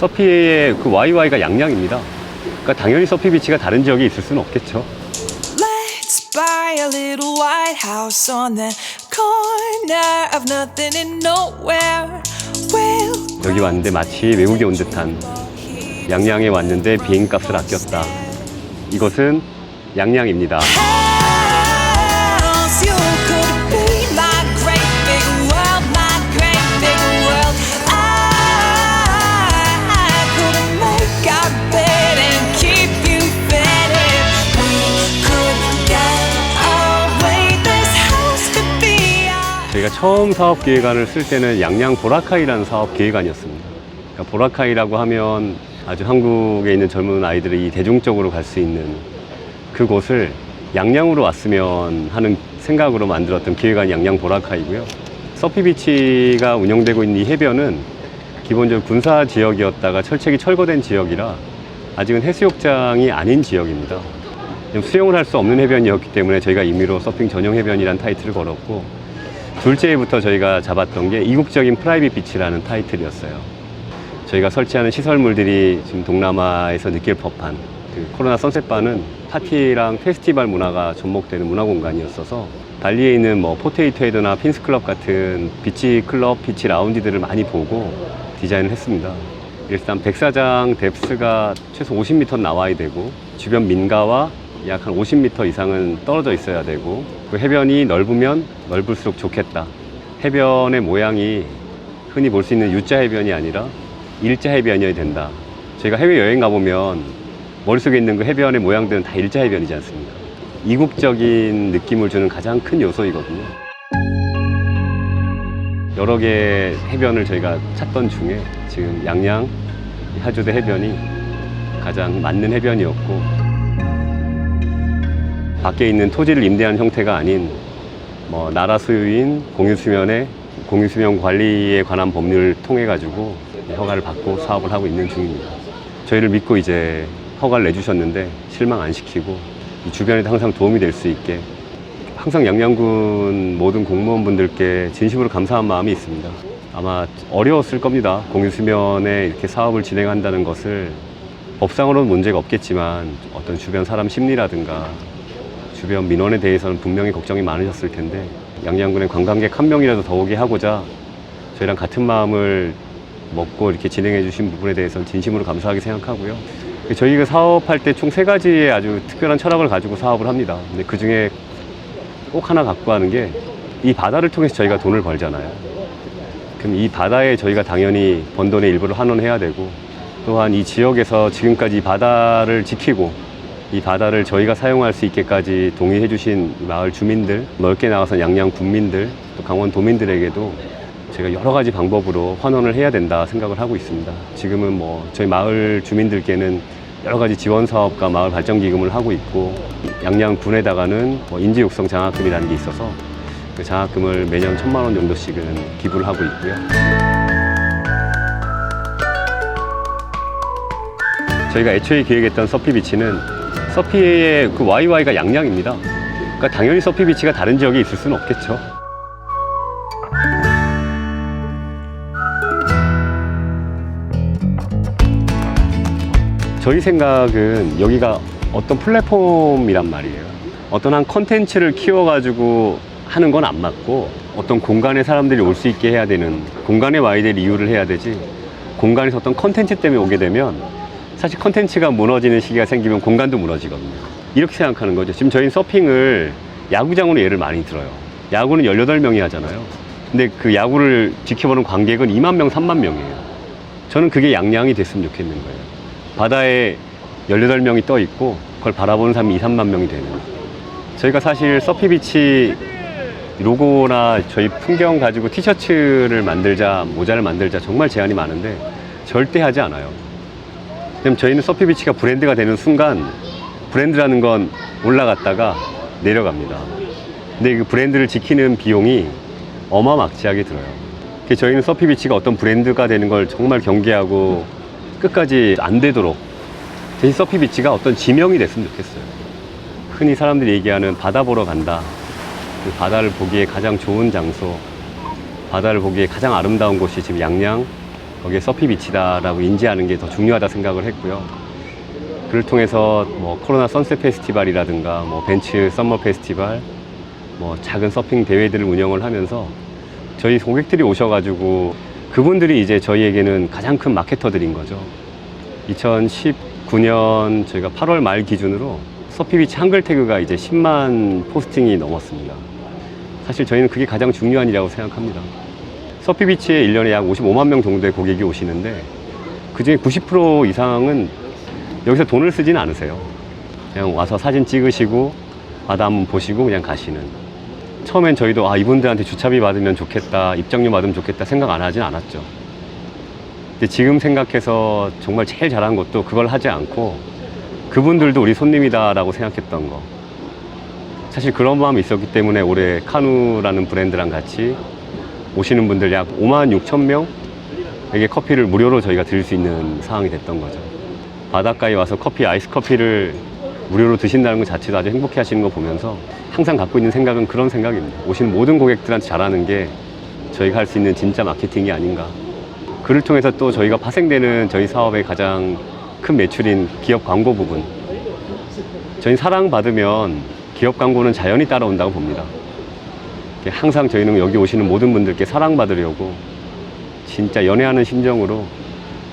서피의 그 YY가 양양입니다. 그러니까 당연히 서피 비치가 다른 지역에 있을 수는 없겠죠. Let's buy a little white house on the corner of nothing and nowhere. We'll 여기 왔는데 마치 외국에 온 듯한 양양에 왔는데 비행값을 아꼈다. 이것은 양양입니다. 처음 사업 기획안을 쓸 때는 양양 보라카이라는 사업 기획안이었습니다. 그러니까 보라카이라고 하면 아주 한국에 있는 젊은 아이들이 대중적으로 갈 수 있는 그곳을 양양으로 왔으면 하는 생각으로 만들었던 기획안이 양양 보라카이고요. 서피비치가 운영되고 있는 이 해변은 기본적으로 군사 지역이었다가 철책이 철거된 지역이라 아직은 해수욕장이 아닌 지역입니다. 수영을 할 수 없는 해변이었기 때문에 저희가 임의로 서핑 전용 해변이라는 타이틀을 걸었고 둘째 해부터 저희가 잡았던 게 이국적인 프라이빗 비치라는 타이틀이었어요. 저희가 설치하는 시설물들이 지금 동남아에서 느낄 법한 그 코로나 선셋바는 파티랑 페스티벌 문화가 접목되는 문화 공간이었어서 발리에 있는 뭐 포테이토 헤드나 핀스 클럽 같은 비치 클럽, 비치 라운지들을 많이 보고 디자인을 했습니다. 일단 백사장 뎁스가 최소 50m 나와야 되고 주변 민가와 약 한 50m 이상은 떨어져 있어야 되고 그 해변이 넓으면 넓을수록 좋겠다. 해변의 모양이 흔히 볼 수 있는 U자 해변이 아니라 일자 해변이어야 된다. 저희가 해외 여행 가보면 머릿속에 있는 그 해변의 모양들은 다 일자 해변이지 않습니까? 이국적인 느낌을 주는 가장 큰 요소이거든요. 여러 개 해변을 저희가 찾던 중에 지금 양양 하조대 해변이 가장 맞는 해변이었고 밖에 있는 토지를 임대하는 형태가 아닌 뭐 나라 소유인 공유수면의 공유수면 관리에 관한 법률을 통해 가지고 허가를 받고 사업을 하고 있는 중입니다. 저희를 믿고 이제 허가를 내주셨는데 실망 안 시키고 이 주변에도 항상 도움이 될 수 있게 항상 양양군 모든 공무원분들께 진심으로 감사한 마음이 있습니다. 아마 어려웠을 겁니다. 공유수면에 이렇게 사업을 진행한다는 것을 법상으로는 문제가 없겠지만 어떤 주변 사람 심리라든가 주변 민원에 대해서는 분명히 걱정이 많으셨을 텐데 양양군의 관광객 한 명이라도 더 오게 하고자 저희랑 같은 마음을 먹고 이렇게 진행해 주신 부분에 대해서는 진심으로 감사하게 생각하고요. 저희가 사업할 때 총 세 가지의 아주 특별한 철학을 가지고 사업을 합니다. 근데 그 중에 꼭 하나 갖고 하는 게 이 바다를 통해서 저희가 돈을 벌잖아요. 그럼 이 바다에 저희가 당연히 번 돈의 일부를 환원해야 되고 또한 이 지역에서 지금까지 이 바다를 지키고 이 바다를 저희가 사용할 수 있게까지 동의해 주신 마을 주민들, 넓게 나가서 양양 군민들, 또 강원 도민들에게도 제가 여러 가지 방법으로 환원을 해야 된다 생각을 하고 있습니다. 지금은 뭐 저희 마을 주민들께는 여러 가지 지원 사업과 마을 발전 기금을 하고 있고 양양 군에다가는 뭐 인지 육성 장학금이라는 게 있어서 그 장학금을 매년 천만 원 정도씩은 기부를 하고 있고요. 저희가 애초에 기획했던 서피 비치는 서피의 그 YY가 양양입니다. 그러니까 당연히 서피 비치가 다른 지역에 있을 수는 없겠죠. 저희 생각은 여기가 어떤 플랫폼이란 말이에요. 어떤 한 컨텐츠를 키워가지고 하는 건 안 맞고 어떤 공간에 사람들이 올 수 있게 해야 되는 공간에 와야 될 이유를 해야 되지 공간에서 어떤 컨텐츠 때문에 오게 되면 사실 컨텐츠가 무너지는 시기가 생기면 공간도 무너지거든요. 이렇게 생각하는 거죠. 지금 저희는 서핑을 야구장으로 예를 많이 들어요. 야구는 18명이 하잖아요. 근데 그 야구를 지켜보는 관객은 2만 명, 3만 명이에요. 저는 그게 양양이 됐으면 좋겠는 거예요. 바다에 18명이 떠 있고 그걸 바라보는 사람이 2, 3만 명이 되는. 저희가 사실 서피비치 로고나 저희 풍경 가지고 티셔츠를 만들자, 모자를 만들자 정말 제한이 많은데 절대 하지 않아요. 그럼 저희는 서피비치가 브랜드가 되는 순간 브랜드라는 건 올라갔다가 내려갑니다. 근데 그 브랜드를 지키는 비용이 어마막지하게 들어요. 저희는 서피비치가 어떤 브랜드가 되는 걸 정말 경계하고 끝까지 안 되도록 대신 서피비치가 어떤 지명이 됐으면 좋겠어요. 흔히 사람들이 얘기하는 바다 보러 간다. 그 바다를 보기에 가장 좋은 장소, 바다를 보기에 가장 아름다운 곳이 지금 양양 거기에 서피 비치다라고 인지하는 게 더 중요하다 생각을 했고요. 그를 통해서 뭐 코로나 선셋 페스티벌이라든가 뭐 벤츠 썸머 페스티벌 뭐 작은 서핑 대회들을 운영을 하면서 저희 고객들이 오셔가지고 그분들이 이제 저희에게는 가장 큰 마케터들인 거죠. 2019년 저희가 8월 말 기준으로 서피비치 한글 태그가 이제 10만 포스팅이 넘었습니다. 사실 저희는 그게 가장 중요한 일이라고 생각합니다. 서피비치에 1년에 약 55만 명 정도의 고객이 오시는데 그 중에 90% 이상은 여기서 돈을 쓰지는 않으세요. 그냥 와서 사진 찍으시고 바다 한번 보시고 그냥 가시는. 처음엔 저희도 아 이분들한테 주차비 받으면 좋겠다, 입장료 받으면 좋겠다 생각 안 하진 않았죠. 근데 지금 생각해서 정말 제일 잘한 것도 그걸 하지 않고 그분들도 우리 손님이다라고 생각했던 거. 사실 그런 마음이 있었기 때문에 올해 카누라는 브랜드랑 같이 오시는 분들 약 5만 6천 명에게 커피를 무료로 저희가 드릴 수 있는 상황이 됐던 거죠. 바닷가에 와서 커피, 아이스 커피를 무료로 드신다는 것 자체도 아주 행복해 하시는 거 보면서 항상 갖고 있는 생각은 그런 생각입니다. 오시는 모든 고객들한테 잘하는 게 저희가 할 수 있는 진짜 마케팅이 아닌가. 그를 통해서 또 저희가 파생되는 저희 사업의 가장 큰 매출인 기업 광고 부분. 저희 사랑받으면 기업 광고는 자연히 따라온다고 봅니다. 항상 저희는 여기 오시는 모든 분들께 사랑받으려고 진짜 연애하는 심정으로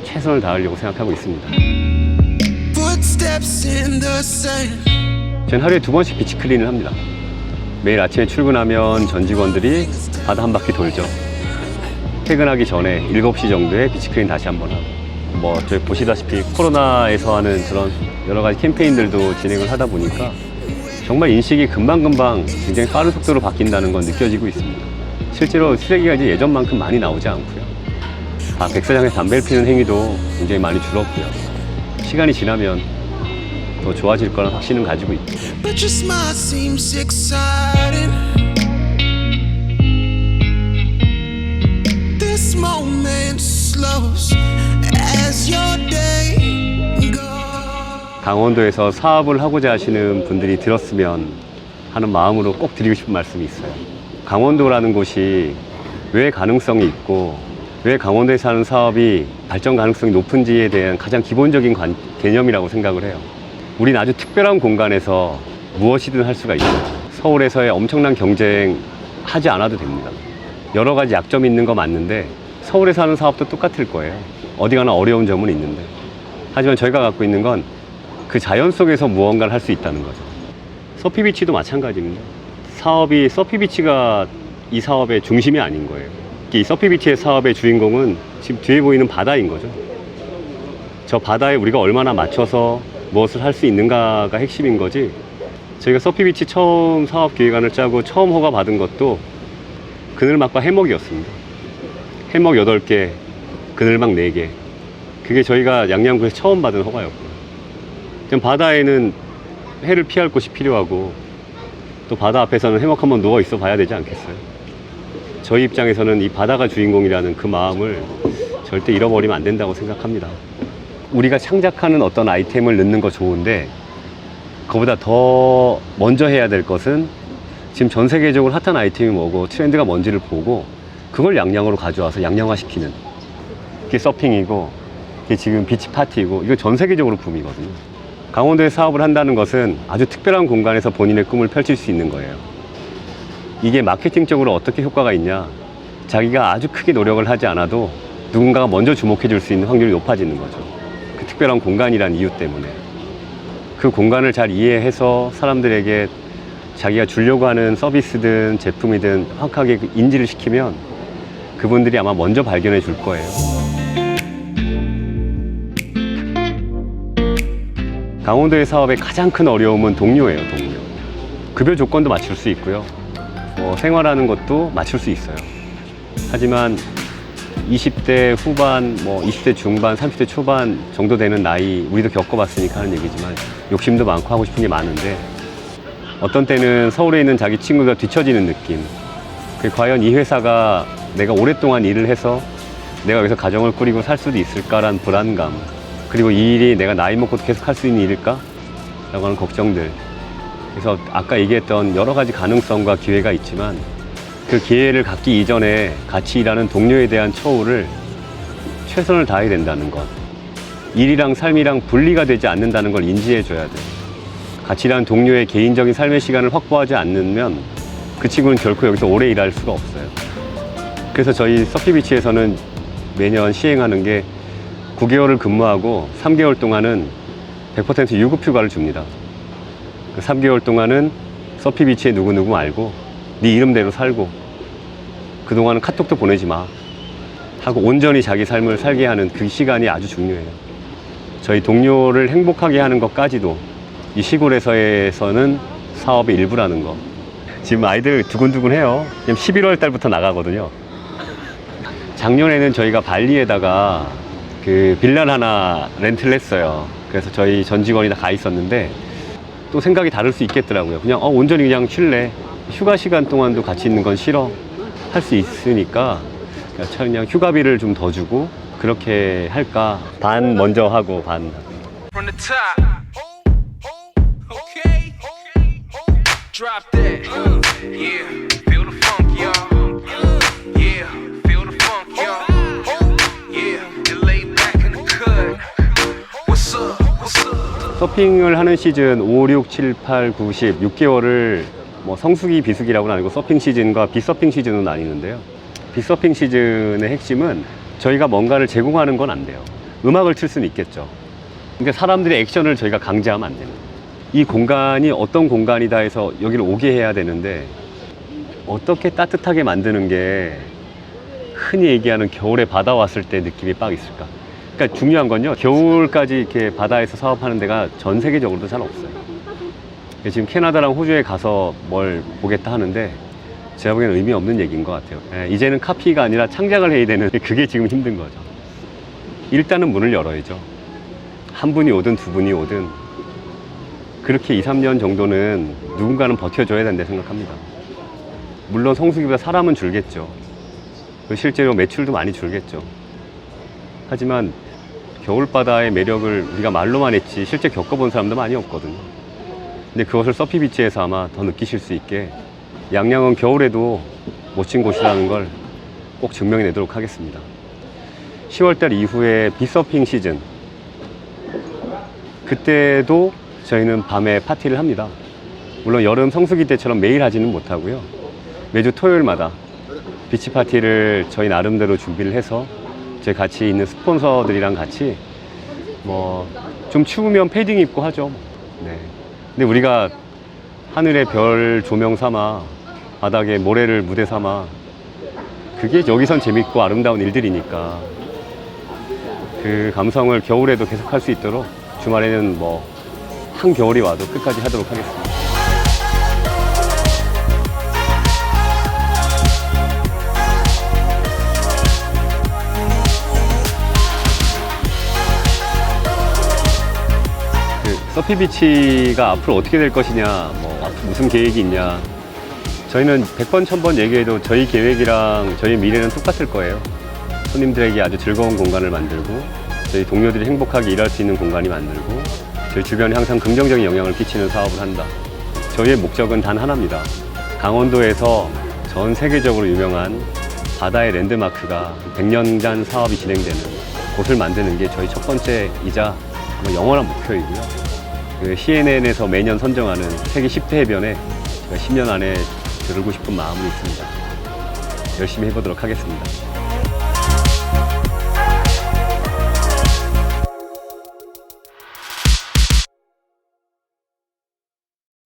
최선을 다하려고 생각하고 있습니다. 저는 하루에 두 번씩 비치 클린을 합니다. 매일 아침에 출근하면 전 직원들이 바다 한 바퀴 돌죠. 퇴근하기 전에 7시 정도에 비치 클린 다시 한 번 하고. 뭐, 저희 보시다시피 코로나에서 하는 그런 여러 가지 캠페인들도 진행을 하다 보니까 정말 인식이 금방금방 굉장히 빠른 속도로 바뀐다는 건 느껴지고 있습니다. 실제로 쓰레기가 이제 예전만큼 많이 나오지 않고요. 아, 백사장에 담배를 피는 행위도 굉장히 많이 줄었고요. 시간이 지나면 더 좋아질 거란 확신은 가지고 exciting. This moment as your day. 강원도에서 사업을 하고자 하시는 분들이 들었으면 하는 마음으로 꼭 드리고 싶은 말씀이 있어요. 강원도라는 곳이 왜 가능성이 있고 왜 강원도에서 하는 사업이 발전 가능성이 높은지에 대한 가장 기본적인 관- 개념이라고 생각을 해요. 우린 아주 특별한 공간에서 무엇이든 할 수가 있어요. 서울에서의 엄청난 경쟁 하지 않아도 됩니다. 여러 가지 약점이 있는 거 맞는데 서울에서 하는 사업도 똑같을 거예요. 어디 가나 어려운 점은 있는데. 하지만 저희가 갖고 있는 건 그 자연 속에서 무언가를 할 수 있다는 거죠. 서피비치도 마찬가지입니다. 사업이 서피비치가 이 사업의 중심이 아닌 거예요. 이 서피비치의 사업의 주인공은 지금 뒤에 보이는 바다인 거죠. 저 바다에 우리가 얼마나 맞춰서 무엇을 할 수 있는가가 핵심인 거지. 저희가 서피비치 처음 사업 기획안을 짜고 처음 허가 받은 것도 그늘막과 해먹이었습니다. 해먹 8개, 그늘막 4개. 그게 저희가 양양구에서 처음 받은 허가였고요. 지금 바다에는 해를 피할 곳이 필요하고 또 바다 앞에서는 해먹 한번 누워 있어 봐야 되지 않겠어요? 저희 입장에서는 이 바다가 주인공이라는 그 마음을 절대 잃어버리면 안 된다고 생각합니다. 우리가 창작하는 어떤 아이템을 넣는 거 좋은데 그보다 더 먼저 해야 될 것은 지금 전 세계적으로 핫한 아이템이 뭐고 트렌드가 뭔지를 보고 그걸 양양으로 가져와서 양양화시키는 그게 서핑이고 그게 지금 비치 파티이고 이거 전 세계적으로 붐이거든요. 강원도에 사업을 한다는 것은 아주 특별한 공간에서 본인의 꿈을 펼칠 수 있는 거예요. 이게 마케팅적으로 어떻게 효과가 있냐? 자기가 아주 크게 노력을 하지 않아도 누군가가 먼저 주목해 줄 수 있는 확률이 높아지는 거죠. 그 특별한 공간이란 이유 때문에. 그 공간을 잘 이해해서 사람들에게 자기가 주려고 하는 서비스든 제품이든 확하게 인지를 시키면 그분들이 아마 먼저 발견해 줄 거예요. 강원도의 사업의 가장 큰 어려움은 동료예요, 동료. 급여 조건도 맞출 수 있고요. 뭐 생활하는 것도 맞출 수 있어요. 하지만 20대 후반, 뭐 20대 중반, 30대 초반 정도 되는 나이, 우리도 겪어봤으니까 하는 얘기지만 욕심도 많고 하고 싶은 게 많은데 어떤 때는 서울에 있는 자기 친구가 뒤처지는 느낌. 그 과연 이 회사가 내가 오랫동안 일을 해서 내가 여기서 가정을 꾸리고 살 수도 있을까란 불안감. 그리고 이 일이 내가 나이 먹고도 계속 할 수 있는 일일까? 라고 하는 걱정들. 그래서 아까 얘기했던 여러 가지 가능성과 기회가 있지만 그 기회를 갖기 이전에 같이 일하는 동료에 대한 처우를 최선을 다해야 된다는 것. 일이랑 삶이랑 분리가 되지 않는다는 걸 인지해 줘야 돼. 같이 일하는 동료의 개인적인 삶의 시간을 확보하지 않으면 그 친구는 결코 여기서 오래 일할 수가 없어요. 그래서 저희 서피비치에서는 매년 시행하는 게 9개월을 근무하고 3개월 동안은 100% 유급 휴가를 줍니다. 그 3개월 동안은 서피 비치에 누구누구 말고 네 이름대로 살고 그동안은 카톡도 보내지 마 하고 온전히 자기 삶을 살게 하는 그 시간이 아주 중요해요. 저희 동료를 행복하게 하는 것까지도 이 시골에서에서는 사업의 일부라는 거. 지금 아이들 두근두근 해요. 지금 11월 달부터 나가거든요. 작년에는 저희가 발리에다가 그 빌라를 하나 렌트를 했어요. 그래서 저희 전 직원이 다 가 있었는데 또 생각이 다를 수 있겠더라고요. 그냥 어, 온전히 그냥 쉴래. 휴가 시간 동안도 같이 있는 건 싫어. 할 수 있으니까 그냥 휴가비를 좀 더 주고 그렇게 할까. 반 먼저 하고 반. Drop. 서핑을 하는 시즌 5, 6, 7, 8, 9, 10, 6개월을 뭐 성수기, 비수기라고는 아니고 서핑 시즌과 비서핑 시즌으로 나뉘는데요. 비서핑 시즌의 핵심은 저희가 뭔가를 제공하는 건 안 돼요. 음악을 틀 수는 있겠죠. 근데 사람들의 액션을 저희가 강제하면 안 되는. 이 공간이 어떤 공간이다 해서 여기를 오게 해야 되는데 어떻게 따뜻하게 만드는 게 흔히 얘기하는 겨울에 바다 왔을 때 느낌이 빡 있을까? 그러니까 중요한 건요. 겨울까지 이렇게 바다에서 사업하는 데가 전 세계적으로도 잘 없어요. 지금 캐나다랑 호주에 가서 뭘 보겠다 하는데 제가 보기에는 의미 없는 얘기인 것 같아요. 예, 이제는 카피가 아니라 창작을 해야 되는 그게 지금 힘든 거죠. 일단은 문을 열어야죠. 한 분이 오든 두 분이 오든 그렇게 2, 3년 정도는 누군가는 버텨줘야 된다 생각합니다. 물론 성수기보다 사람은 줄겠죠. 실제로 매출도 많이 줄겠죠. 하지만 겨울바다의 매력을 우리가 말로만 했지 실제 겪어본 사람도 많이 없거든요. 근데 그것을 서피 비치에서 아마 더 느끼실 수 있게 양양은 겨울에도 멋진 곳이라는 걸 꼭 증명해 내도록 하겠습니다. 10월달 이후에 비서핑 시즌 그때도 저희는 밤에 파티를 합니다. 물론 여름 성수기 때처럼 매일 하지는 못하고요. 매주 토요일마다 비치 파티를 저희 나름대로 준비를 해서 저희 같이 있는 스폰서들이랑 같이 뭐 좀 추우면 패딩 입고 하죠. 네. 근데 우리가 하늘의 별 조명 삼아 바닥에 모래를 무대 삼아 그게 여기선 재밌고 아름다운 일들이니까 그 감성을 겨울에도 계속 할 수 있도록 주말에는 뭐 한겨울이 와도 끝까지 하도록 하겠습니다. 서피비치가 앞으로 어떻게 될 것이냐, 뭐 무슨 계획이 있냐. 저희는 100번, 1000번 얘기해도 저희 계획이랑 저희 미래는 똑같을 거예요. 손님들에게 아주 즐거운 공간을 만들고 저희 동료들이 행복하게 일할 수 있는 공간이 만들고 저희 주변에 항상 긍정적인 영향을 끼치는 사업을 한다. 저희의 목적은 단 하나입니다. 강원도에서 전 세계적으로 유명한 바다의 랜드마크가 100년간 사업이 진행되는 곳을 만드는 게 저희 첫 번째이자 영원한 목표이고요. 그 CNN에서 매년 선정하는 세계 10대 해변에 제가 10년 안에 들고 싶은 마음은 있습니다. 열심히 해보도록 하겠습니다.